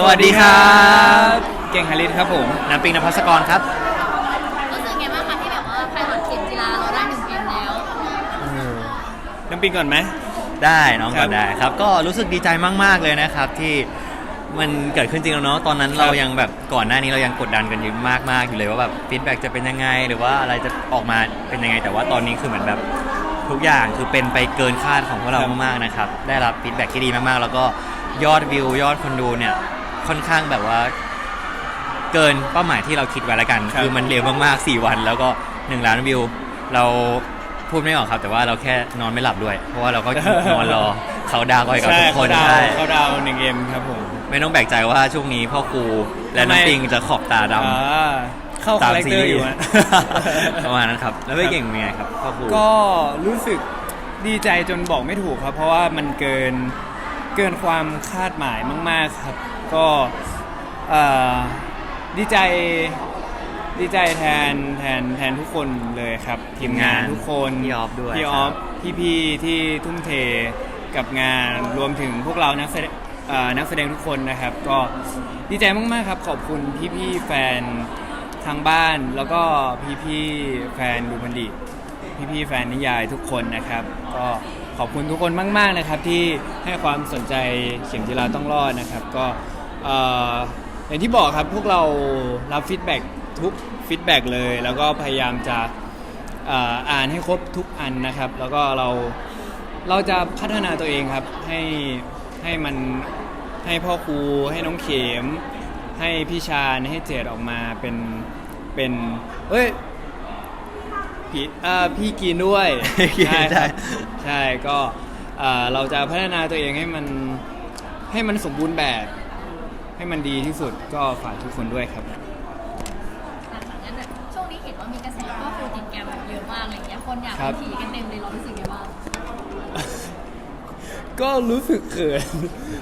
สวัสดีครับ เก่งฮาริสครับผมน้ำปิงนภัสกรครับ รู้สึกไงบ้างคะที่แบบว่าไพลอตเข็มจีราเราได้หนึ่งเกมแล้วน้ำปิงก่อนไหม ได้น้องครัก็บได้ครับ ก็รู้สึกดีใจมาก ๆ เลยนะครับ ที่มันเกิดขึ้นจริงแล้วเนาะตอนนั้นครับเรายังแบบก่อนหน้านี้เรายังกดดันกันอยู่มาก ๆ อยู่เลยว่าแบบฟีดแบ็กจะเป็นยังไง หรือว่าอะไรจะออกมาเป็นยังไง แต่ว่าตอนนี้คือเหมือนแบบทุกอย่างคือเป็นไปเกินคาดของพวกเรามากๆนะครับได้รับฟีดแบ็กที่ดีมากๆ แล้วก็ยอดวิวยอดคนดูเนี่ย ค่อนข้างแบบว่า เกินเป้าหมายที่เราคิดไว้แล้วกันครับคือมันเร็วมากๆ4วัน แล้วก็1ล้านวิว เราพูดไม่ออกครับ แต่ว่าเราแค่นอนไม่หลับด้วย เพราะว่าเราก็นอนรอเขาดาวน์ก่อนกับใช่ทุกคนเขาดาวใช่เขาดาวหนึ่งเกมครับผมไม่ต้องแปลกใจว่าช่วงนี้พ่อครูและทำไมน้ำปิงจะขอบตาดอ่าเข้าำคาแรคซีเตอร์รีอยู่ส์ฮะประมาณนั้นครับ แล้วไม่เก่งเป็นไงครับพ่อครูก็รู้สึกดีใจจนบอกไม่ถูกครับ เพราะว่ามันเกินเกินความคาดหมายมาก ๆครับ ก็เอ่อดีใจดีใจแทนแทนแทนทุกคนเลยครับ ทีมงานทุกคนพี่ออฟด้วยพี่อคอรัฟบพี่ๆที่ทุ่มเทกับงานรวมถึงพวกเรานักแสดงเอ่อนักแสดงทุกคนนะครับ ก็ดีใจมากๆครับขอบคุณพี่ๆแฟนทางบ้าน แล้วก็พี่ๆแฟนดูมันดีพี่ๆแฟนนิยายทุกคนนะครับ ก็ขอบคุณทุกคนมาก ๆนะครับ ที่ให้ความสนใจเข็มจีราต้องรอดนะครับ ก็ เอ่ออย่างที่บอกครับพวกเรารับฟีดแบ็กทุกฟีดแบ็กเลย แล้วก็พยายามจะเอ่ออ่านให้ครบทุกอันนะครับ แล้วก็เราเราจะพัฒนาตัวเองครับให้ให้มันให้พ่อครูให้น้องเข็มให้พี่ชาญให้เจดออกมาเป็นเป็นเอ้ยพี่อ่าพี่กินด้วยกินใช่ได้ครับใช่ก็อ่าเราจะพัฒนาตัวเองให้มันให้มันสมบูรณ์แบบ ให้มันดีที่สุดก็ฝากทุกคนด้วยครับหลังจากนั้นแบบช่วงนี้เห็นว่ามีกระแสว่าครูติดแกรมแบบเยอะมากอะไรเงี้ย คนอยากครับเป็นผีกันเต็มเลยเรารู้สึกไงบ้างก็รู้สึกเขิน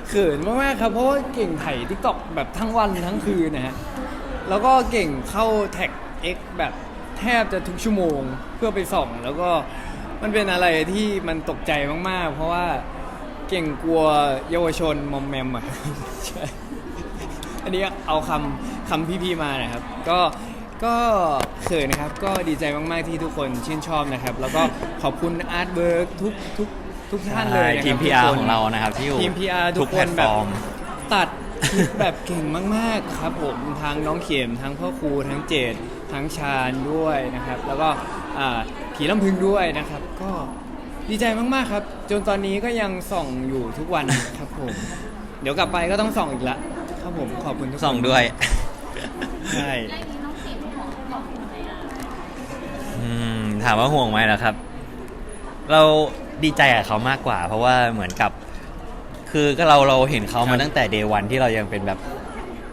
เขินมากๆครับ เพราะว่าเก่งไถ่ทิกตอกแบบทั้งวันทั้งคืนนะฮะ แล้วก็เก่งเข้าแท็ก X แบบแทบจะทุกชั่วโมงเพื่อไปส่อง แล้วก็มันเป็นอะไรที่มันตกใจมากๆ เพราะว่าเก่งกลัวเยาวชนมอมแมมอะใช่ อันนี้เอาคำคำพี่ๆมานะครับ ก็ก็เขินนะครับ ก็ดีใจมากๆที่ทุกคนชื่นชอบนะครับ แล้วก็ขอบคุณอาร์ตเบิร์กทุกทุกทุกท่านเลยนะครับทีม ทุก PR คนของเรานะครับที่อยู่ทีม PR ทุทุกกคแพลนตแบฟบอร์ม ตัดคลิปแบบเก่งมาก ๆ ครับผมทั้งน้องเข็มทั้งพ่อครูทั้งเจดทั้งชาญด้วยนะครับ แล้วก็อ่าผีลำพึงด้วยนะครับ ก็ดีใจมาก ๆ ครับ จนตอนนี้ก็ยังส่องอยู่ทุกวันครับผม เดี๋ยวกลับไปก็ต้องส่องอีกละ ครับผมขอบคุณทุกคนส่องด้วยใช่แล้วอย่างนี้น้องเข็มของของคุณไหมอะอืมถามว่าห่วงไหมล่ะครับ เราดีใจกับเขามากกว่า เพราะว่าเหมือนกับ คือก็เราเราเห็นเขามาตั้งแต่เดวันที่เรายังเป็นแบบ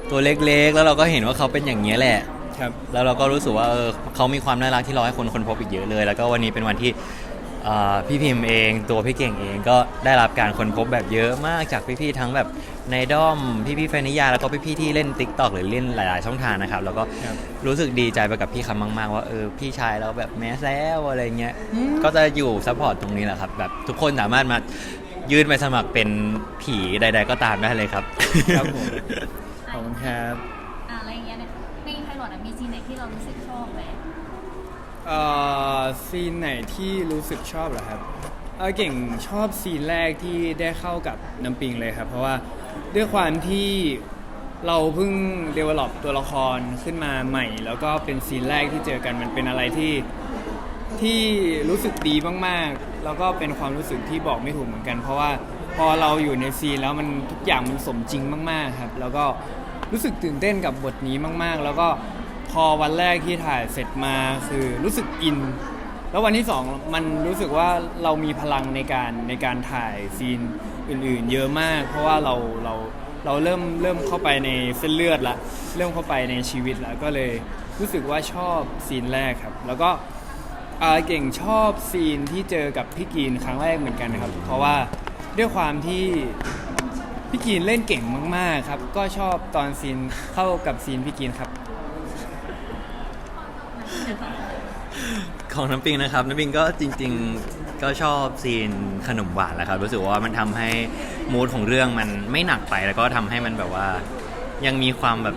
ตัวเล็กๆ แล้วเราก็เห็นว่าเขาเป็นอย่างนี้ยแหละ ครับ แล้วเราก็รู้สึกว่าเออเขามีความน่ารักที่รอให้คนคนพบอีกเยอะเลย แล้วก็วันนี้เป็นวันที่เอ่อพี่พิมพ์เองตัวพี่เก่งเองก็ได้รับการคนพบแบบเยอะมากจากพี่ๆทั้งแบบในด้อมพี่ๆแฟนนิยายแล้วก็พี่ๆที่เล่น t ิ k t o k หรือเล่นหลายๆช่องทางนะครับแล้วก็ครับ รู้สึกดีใจไปกับพี่คำมาก ๆ ว่าเออพี่ชายเราแบบแมสแล้วอะไรเงี้ยอืมก็จะอยู่ซัพพอร์ตตรงนี้แหละครับแบบทุกคนสามารถมายื่นไปสมัครเป็นผีใด ๆ ก็ตามได้เลยครับ ครับผมขอบคุณครับ เอ่อซีนไหนที่รู้สึกชอบเหรอครับเออเก่งชอบซีนแรกที่ได้เข้ากับน้ำปิงเลยครับ เพราะว่าด้วยความที่เราเพิ่ง develop ตัวละครขึ้นมาใหม่ แล้วก็เป็นซีนแรกที่เจอกันมันเป็นอะไรที่ที่รู้สึกดีมากๆ แล้วก็เป็นความรู้สึกที่บอกไม่ถูกเหมือนกัน เพราะว่าพอเราอยู่ในซีนแล้วมันทุกอย่างมันสมจริงมาก ๆครับ แล้วก็รู้สึกตื่นเต้นกับบทนี้มาก ๆ แล้วก็ พอวันแรกที่ถ่ายเสร็จมาคือรู้สึกอิน แล้ววันที่สองมันรู้สึกว่าเรามีพลังในการในการถ่ายซีนอื่นๆ เยอะมาก เพราะว่าเราเราเราเริ่มเริ่มเข้าไปในเส้นเลือดละเริ่มเข้าไปในชีวิตละก็เลยรู้สึกว่าชอบซีนแรกครับ แล้วก็เก่งชอบซีนที่เจอกับพี่กีนครั้งแรกเหมือนกันนะครับ เพราะว่าด้วยความที่พี่กีนเล่นเก่งมาก ๆ ครับ ก็ชอบตอนซีนเข้ากับซีนพี่กีนครับ ของน้ำปิงนะครับน้ำปิงก็จริง ๆก็ชอบซีนขนมหวานแหละครับรู้สึกว่ามันทำให้มูดของเรื่องมันไม่หนักไปแล้วก็ทำให้มันแบบว่า ยังมีความแบบ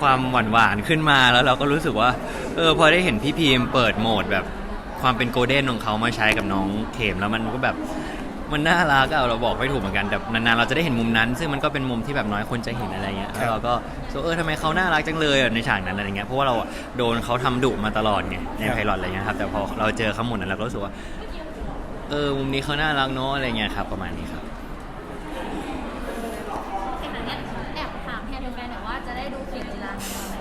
ความหวานหวานๆขึ้นมาแล้วเราก็รู้สึกว่า เออพอได้เห็นพี่พีมเปิดโหมดแบบความเป็นโกลเด้นของเขามาใช้กับน้องเขมแล้วมันก็แบบ มันน่ารักอะเราบอกไม่ถูกเหมือนกันแต่นานๆเราจะได้เห็นมุมนั้น ซึ่งมันก็เป็นมุมที่แบบน้อยคนจะเห็นอะไรเงี้ยแล้วเราก็รู้สึกว่าเออทำไมเขาน่ารักจังเลยอะในฉากนั้นอะไรเงี้ยเพราะว่าเราอะโดนเขาทำดุมาตลอดไงในครับไพลอตอะไรเงี้ยครับแต่พอเราเจอเขาหมดนั้นเราก็รู้สึกว่าเออมุมนี้เขาน่ารักเนาะอะไรเงี้ยครับประมาณนี้ครับขนาดนั้นแอบถามแทนแฟนๆหน่อยว่าจะได้ดูเข็มจีราในวันไหน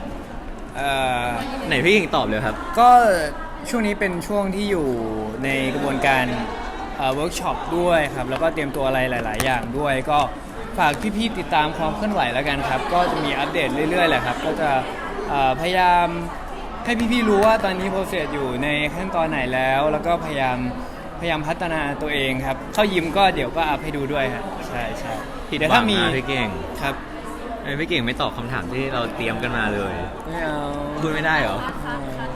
เอ่อไหนพี่หญิงตอบเลยครับ ก็ช่วงนี้เป็นช่วงที่อยู่ในกระบวนการ เวิร์กช็อปด้วยครับแล้วก็เตรียมตัวอะไรหลาย ๆ อย่างด้วย ก็ฝากพี่ๆติดตามความเคลื่อนไหวแล้วกันครับ ก็จะมีอัปเดตเรื่อย ๆ แหละครับ ก็จะเอ่อพยายามให้พี่ๆรู้ว่าตอนนี้โปรเซสอยู่ในขั้นตอนไหนแล้ว แล้วก็พยายามพยายามพัฒนาตัวเองครับ เข้ายิมก็เดี๋ยวก็อัพให้ดูด้วยครับใช่ใช่เดี๋ยวถ้ามีหวังนะพี่เก่งครับทำไมพี่เก่งไม่ตอบคำถามที่เราเตรียมกันมาเลยไม่เอาพูดไม่ได้เหรอครับครับ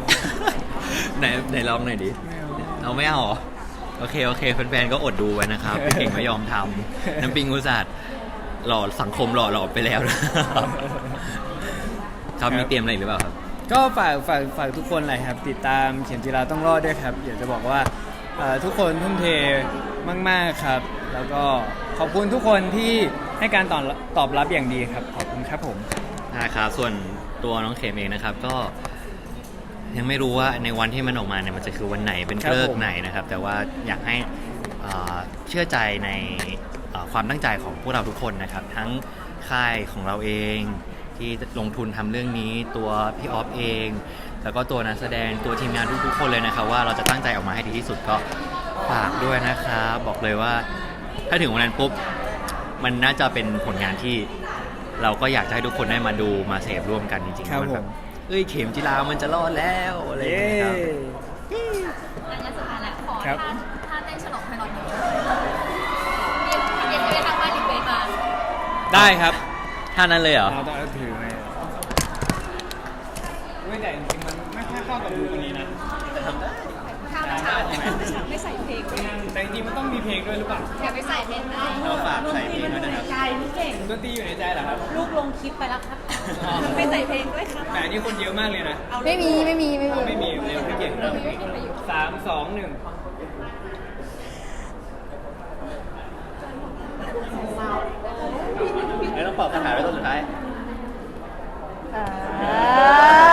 ไหนไหนลองหน่อยดิไม่เอาเราไม่เอาเหรอ โอเคโอเคแฟนๆก็อดดูไว้นะครับพี่เก่งไม่ยอมทำน้ำปิงอุตส่าห์หล่อสังคมหล่อหลอมไปแล้วนะครับครับมีเตรียมอะไรอีกหรือเปล่าครับ ก็ฝากฝากฝากทุกคนเลยครับ ติดตามเขียนจีราต้องรอดด้วยครับอยากจะบอกว่าเอ่อทุกคนทุ่มเทมาก ๆครับ แล้วก็ขอบคุณทุกคนที่ให้การตอบตอบรับอย่างดีครับ ขอบคุณครับผม นะครับส่วนตัวน้องเขมเองนะครับ ก็ ยังไม่รู้ว่าในวันที่มันออกมาเนี่ยมันจะคือวันไหนเป็นครับเลิกผมษ์ไหนนะครับ แต่ว่าอยากให้เอ่อเชื่อใจในเอ่อความตั้งใจของพวกเราทุกคนนะครับ ทั้งค่ายของเราเองที่ลงทุนทำเรื่องนี้ตัวพี่ออฟเอง แล้วก็ตัวนักแสดงตัวทีมงานทุกๆคนเลยนะครับ ว่าเราจะตั้งใจออกมาให้ดีที่สุดก็ฝากด้วยนะครับบอกเลยว่า ถ้าถึงวันนั้นปุ๊บ มันน่าจะเป็นผลงานที่เราก็อยากจะให้ทุกคนได้มาดูมาเสพร่วมกันจริงๆครับมันแบบผม เอ้ยเข็มจีรามันจะรอดแล้วอะไรอย่างเย้เงี้ยครับอันนั้นสุดท้ายแล้วขอครับ ท่าท่าเต้นฉลองไพลอตหนึ่งเรียนเรียนไปทางบ้านดิเบตมาได้ครับ ท่านั้นเลยเหรอ เราต้องเอาถือไงเว้ยแต่จริงๆมันไม่ค่อยเข้ากับดูคนนี้นะท่าเมื่อเช้าไม่ใส่เพลงแต่จริงๆมันต้องมีเพลงด้วยหรือเปล่าอย่าไปใส่เพลงได้เราฝากใส่เพลงด้วยนะครับ ใจพี่เก่งดนตรีอยู่ในใจเหรอครับ ลูกลงคลิปไปแล้วครับ ไม่ใส่เพลงด้วยครับแต่อันนี้คนเยอะมากเลยนะไม่มีไม่มีไม่มีไม่มีเร็วพี่เก่งสามสองหนึ่งไม่ต้องเป่าคาถาไว้ตอนสุดท้าย อ่า